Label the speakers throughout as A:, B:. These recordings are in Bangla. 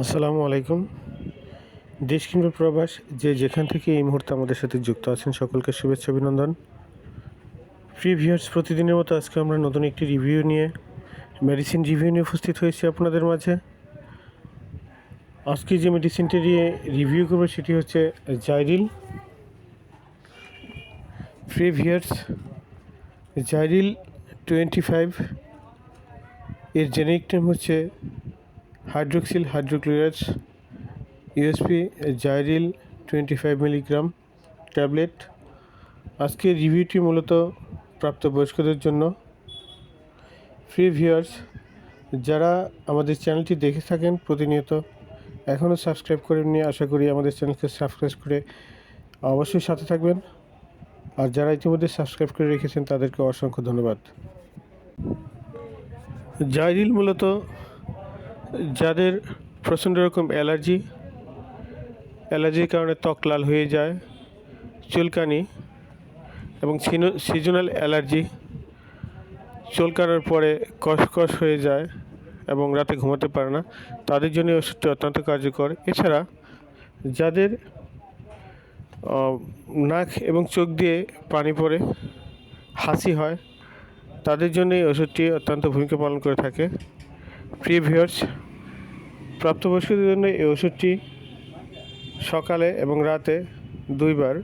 A: আসসালামু আলাইকুম। দেশ কিংবা প্রবাস, যে যেখান থেকে এই মুহূর্তে আমাদের সাথে যুক্ত আছেন, সকলকে শুভেচ্ছা, অভিনন্দন। প্রিভিয়ার্স প্রতিদিনের মতো আজকে আমরা নতুন একটি রিভিউ নিয়ে মেডিসিন রিভিউ নিয়ে উপস্থিত হয়েছি আপনাদের মাঝে। আজকে যে মেডিসিনটি নিয়ে রিভিউ করব, সেটি হচ্ছে জাইরিল। প্রিভিয়ার্স জাইরিল টোয়েন্টি ফাইভ এর জেনেরিক নেম হচ্ছে hydroxyl hydrochloride, USP, Zyril twenty five milligram tablet. আজকের রিভিউটি মূলত প্রাপ্তবয়স্কদের জন্য। ফ্রি ভিউয়ার্স যারা আমাদের চ্যানেলটি দেখে থাকেন প্রতিনিয়ত, এখনও সাবস্ক্রাইব করেননি, আশা করি আমাদের চ্যানেলকে সাবস্ক্রাইব করে অবশ্যই সাথে থাকবেন। আর যারা ইতিমধ্যে সাবস্ক্রাইব করে রেখেছেন, তাদেরকে অসংখ্য ধন্যবাদ। জাইরিল মূলত যাদের প্রচণ্ড রকম অ্যালার্জি, অ্যালার্জির কারণে ত্বক লাল হয়ে যায়, চুলকানি এবং সিজনাল অ্যালার্জি চুলকানোর পরে কসকস হয়ে যায় এবং রাতে ঘুমাতে পারে না, তাদের জন্য ওষুধটি অত্যন্ত কার্যকর। এছাড়া যাদের নাক এবং চোখ দিয়ে পানি পড়ে, হাসি হয়, তাদের জন্য এই ওষুধটি অত্যন্ত ভূমিকা পালন করে থাকে। প্রিয় ভিউয়ার্স, প্রাপ্তবয়স্কদের জন্য এই ওষুধটি সকালে এবং রাতে দুইবার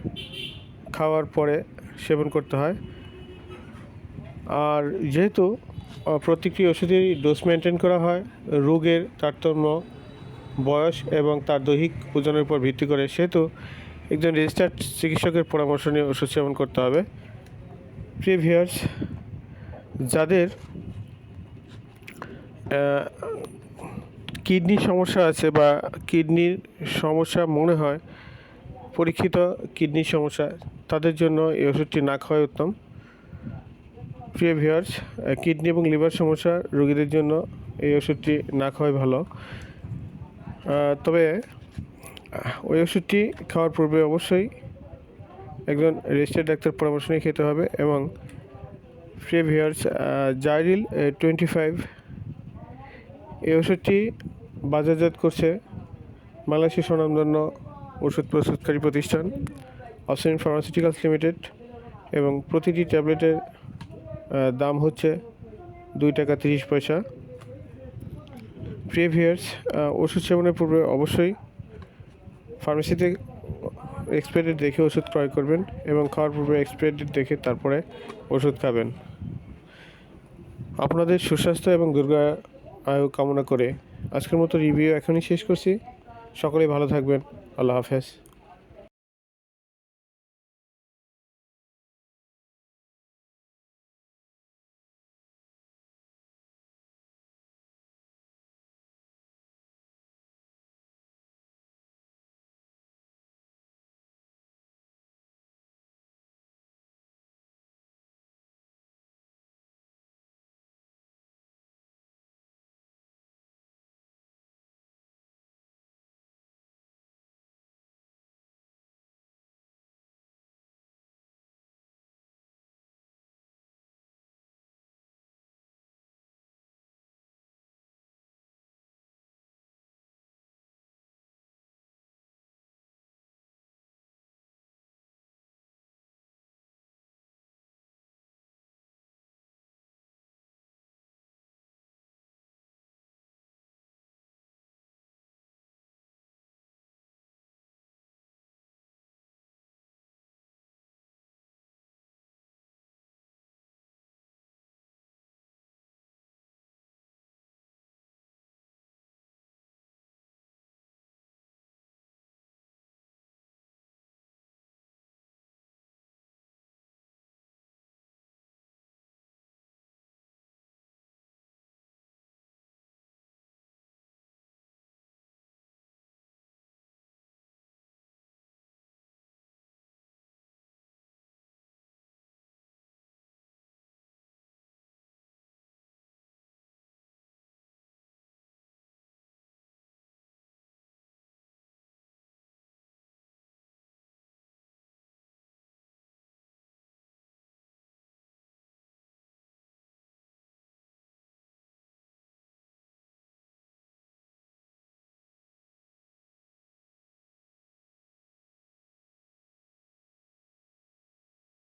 A: খাওয়ার পরে সেবন করতে হয়। আর যেহেতু প্রত্যেকটি ওষুধেরই ডোজ মেনটেন করা হয়, রোগের তারতম্য, বয়স এবং তার দৈহিক ওজনের উপর ভিত্তি করে, সেহেতু একজন রেজিস্টার্ড চিকিৎসকের পরামর্শ নিয়ে ওষুধ সেবন করতে হবে। প্রিভিয়ার্স যাদের কিডনির সমস্যা আছে বা কিডনির সমস্যা মনে হয়, পরীক্ষিত কিডনির সমস্যা, তাদের জন্য এই ওষুধটি না খাওয়াই উত্তম। প্রিয় কিডনি এবং লিভার সমস্যা রোগীদের জন্য এই ওষুধটি না খাওয়াই ভালো। তবে ওই ওষুধটি খাওয়ার পূর্বে অবশ্যই একজন রেজিস্টার্ড ডাক্তার পরামর্শ নিয়ে খেতে হবে এবং প্রিয় ভিউয়ার্স জাইরিল টোয়েন্টি ফাইভ এই ওষুধটি বাজারজাত করছে বাংলাদেশের স্বনামধন্য ওষুধ প্রস্তুতকারী প্রতিষ্ঠান অসিন ফার্মাসিউটিক্যালস লিমিটেড এবং প্রতিটি ট্যাবলেটের দাম হচ্ছে দুই টাকা তিরিশ পয়সা। প্রিভিয়ার্স ওষুধ সেবনের পূর্বে অবশ্যই ফার্মেসিতে এক্সপায়ারি দেখে ওষুধ ক্রয় করবেন এবং খাওয়ার পূর্বে এক্সপায়ারি দেখে তারপরে ওষুধ খাবেন। আপনাদের সুস্বাস্থ্য এবং দুর্গা আয়ু কামনা করে আজকের মতো রিভিউ এখনই শেষ করছি। সকলেই ভালো থাকবেন। আল্লাহ হাফেজ।